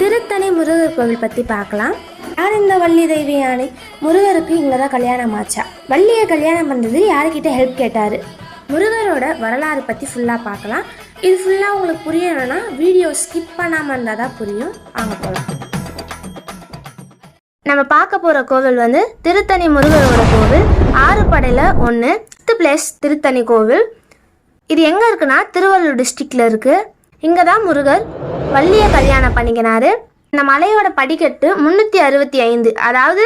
திருத்தணி முருகர் கோவில் பற்றி பார்க்கலாம். யார் இந்த வள்ளி தெய்வ யானை? முருகருக்கு இங்கே தான் கல்யாணம் ஆச்சா? வள்ளியை கல்யாணம் பண்ணுறது யாருக்கிட்ட ஹெல்ப் கேட்டார்? முருகரோட வரலாறு பற்றி ஃபுல்லாக பார்க்கலாம். இது ஃபுல்லாக உங்களுக்கு புரியணும்னா வீடியோ ஸ்கிப் பண்ணாமல் இருந்தால் தான் புரியும். அங்கே போகலாம் நம்ம பார்க்க போகிற கோவில் வந்து திருத்தணி முருகரோட கோவில். ஆறுபடையில் ஒன்று ஃபிஃப்த் பிளேஸ் திருத்தணி கோவில். இது எங்கே இருக்குன்னா திருவள்ளூர் டிஸ்ட்ரிக்டில் இருக்குது இங்கே தான் முருகர் வள்ளியை கல்யாணம் பண்ணிக்கினாரு. இந்த மலையோட படிக்கட்டு முந்நூற்றி அறுபத்தி ஐந்து. அதாவது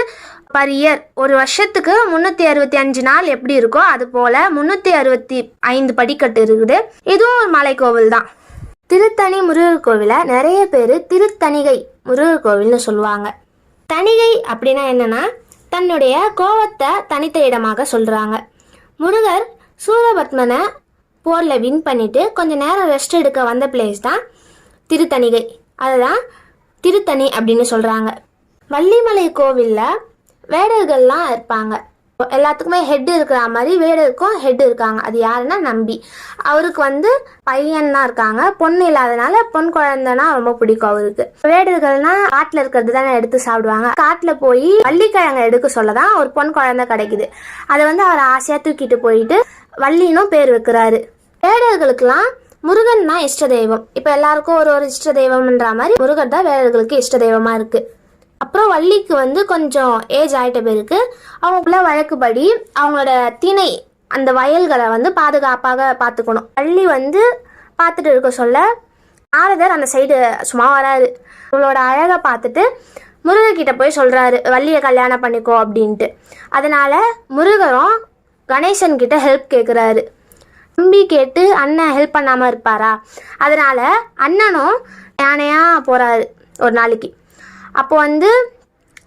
பர் இயர் ஒரு வருஷத்துக்கு முந்நூற்றி அறுபத்தி அஞ்சு நாள் எப்படி இருக்கோ அது போல் முந்நூற்றி அறுபத்தி ஐந்து படிக்கட்டு இருக்குது. இதுவும் ஒரு மலை கோவில் தான். திருத்தணி முருகர் கோவிலை நிறைய பேர் திருத்தணிகை முருகர் கோவில்னு சொல்லுவாங்க. தணிகை அப்படின்னா என்னன்னா தன்னுடைய கோவத்தை தனித்த இடமாக சொல்கிறாங்க முருகர் சூரபத்மனை போரில் வின் பண்ணிட்டு கொஞ்சம் நேரம் ரெஸ்ட் எடுக்க வந்த பிளேஸ் தான் திருத்தணிகை. அதுதான் திருத்தணி அப்படின்னு சொல்கிறாங்க வள்ளிமலை கோவிலில் வேடர்கள்லாம் இருப்பாங்க. எல்லாத்துக்குமே ஹெட் இருக்கிற மாதிரி வேடருக்கும் ஹெட் இருக்காங்க. அது யாருன்னா நம்பி. அவருக்கு வந்து பையன்னா இருக்காங்க. பொண்ணு இல்லாதனால பொன் குழந்தைனா ரொம்ப பிடிக்கும் அவருக்கு. வேடர்கள்னா காட்டில் இருக்கிறது தானே எடுத்து சாப்பிடுவாங்க. காட்டில் போய் வள்ளிக்கிழங்கை எடுக்க சொல்ல தான் ஒரு பொன் குழந்தை கிடைக்குது. அதை வந்து அவர் ஆசையாக தூக்கிட்டு போயிட்டு வள்ளினும் பேர் வைக்கிறாரு. வேடர்களுக்கெல்லாம் முருகன்னா இஷ்ட தெய்வம். இப்போ எல்லாருக்கும் ஒரு ஒரு இஷ்ட தெய்வம்ன்ற மாதிரி முருகன் தான் வேலர்களுக்கு இஷ்ட தெய்வமா இருக்கு. அப்புறம் வள்ளிக்கு வந்து கொஞ்சம் ஏஜ் ஆயிட்ட பேருக்கு அவங்களுக்குள்ள வழக்குப்படி அவங்களோட திணை அந்த வயல்களை வந்து பாதுகாப்பாக பார்த்துக்கணும். வள்ளி வந்து பார்த்துட்டு இருக்க சொல்ல நாரதர் அந்த சைடு சும்மா வராரு. இவளோட அழகை பார்த்துட்டு முருகர்கிட்ட போய் சொல்கிறாரு வள்ளியை கல்யாணம் பண்ணிக்கோ அப்படின்ட்டு. அதனால் முருகரும் கணேசன்கிட்ட ஹெல்ப் கேட்குறாரு தம்பி கேட்டு அண்ணன் ஹெல்ப் பண்ணாமல் இருப்பாரா? அதனால் அண்ணனும் யானையாக போகிறாரு ஒரு நாளைக்கு. அப்போ வந்து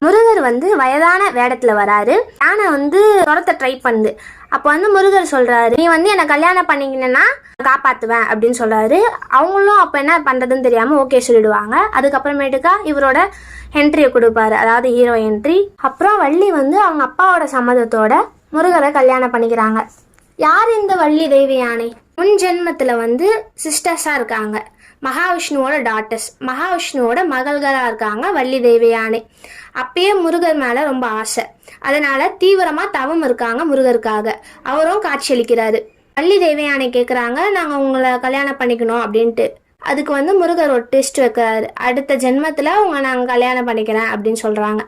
முருகர் வந்து வயதான வேடத்தில் வராரு. யானை வந்து துரத்த ட்ரை பண்ணுது. அப்போ வந்து முருகர் சொல்கிறாரு நீ வந்து என்னை கல்யாணம் பண்ணிக்கினா காப்பாற்றுவேன் அப்படின்னு சொல்கிறாரு அவங்களும் அப்போ என்ன பண்ணுறதுன்னு தெரியாமல் ஓகே சொல்லிடுவாங்க. அதுக்கப்புறமேட்டுக்கா இவரோட என்ட்ரியை கொடுப்பாரு. அதாவது ஹீரோ என்ட்ரி அப்புறம் வள்ளி வந்து அவங்க அப்பாவோட சம்மதத்தோட முருகரை கல்யாணம் பண்ணிக்கிறாங்க. யார் இந்த வள்ளி தெய்வ யானை? முன் ஜென்மத்தில் வந்து சிஸ்டர்ஸாக இருக்காங்க. மகாவிஷ்ணுவோட டாட்டர்ஸ் மகாவிஷ்ணுவோட மகள்களாக இருக்காங்க வள்ளி தெய்வ யானை. அப்பயே முருகர் மேலே ரொம்ப ஆசை. அதனால தீவிரமாக தவம் இருக்காங்க முருகருக்காக. அவரும் காட்சியளிக்கிறாரு. வள்ளி தெய்வ யானை கேட்குறாங்க நாங்கள் உங்களை கல்யாணம் பண்ணிக்கணும் அப்படின்ட்டு. அதுக்கு வந்து முருகர் ஒரு டெஸ்ட் வைக்கிறாரு. அடுத்த ஜென்மத்தில் உங்களை நாங்கள் கல்யாணம் பண்ணிக்கிறேன் அப்படின்னு சொல்கிறாங்க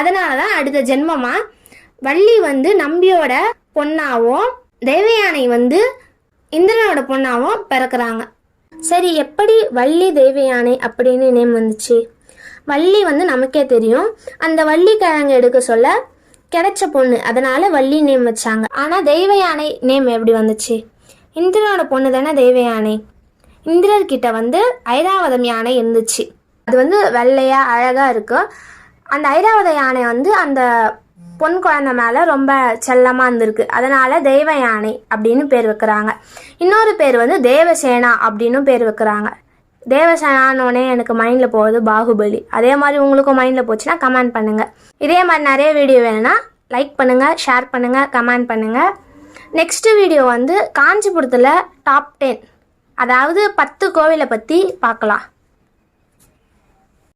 அதனால தான் அடுத்த ஜென்மமாக வள்ளி வந்து நம்பியோட பொண்ணாவும் தேவயானை வந்து இந்திரனோட பொண்ணாவும் பிறக்கிறாங்க. சரி எப்படி வள்ளி தேவயானை அப்படின்னு நேம் வந்துச்சு? வள்ளி வந்து நமக்கே தெரியும். அந்த வள்ளி கிழங்கு எடுக்க சொல்ல கிடைச்ச பொண்ணு. அதனால வள்ளி நேம் வச்சாங்க. ஆனால் தெய்வ யானை நேம் எப்படி வந்துச்சு? இந்திரனோட பொண்ணு தானே தெய்வ யானை இந்திரர்கிட்ட வந்து ஐராவதம் யானை இருந்துச்சு. அது வந்து வெள்ளையாக அழகாக இருக்கும். அந்த ஐராவத யானை வந்து அந்த பொன் குழந்தை மேலே ரொம்ப செல்லமாக இருந்திருக்கு. அதனால தெய்வ யானை அப்படின்னு பேர் வைக்கிறாங்க. இன்னொரு பேர் வந்து தேவசேனா அப்படின்னு பேர் வைக்கிறாங்க. தேவசேனான்னு எனக்கு மைண்டில் போகுது பாகுபலி. அதே மாதிரி உங்களுக்கும் மைண்டில் போச்சுன்னா கமெண்ட் பண்ணுங்கள் இதே மாதிரி நிறைய வீடியோ வேணும்னா லைக் பண்ணுங்கள் ஷேர் பண்ணுங்கள் கமெண்ட் பண்ணுங்கள் நெக்ஸ்ட்டு வீடியோ வந்து காஞ்சிபுரத்தில் டாப் டென் அதாவது பத்து கோவிலை பற்றி பார்க்கலாம்.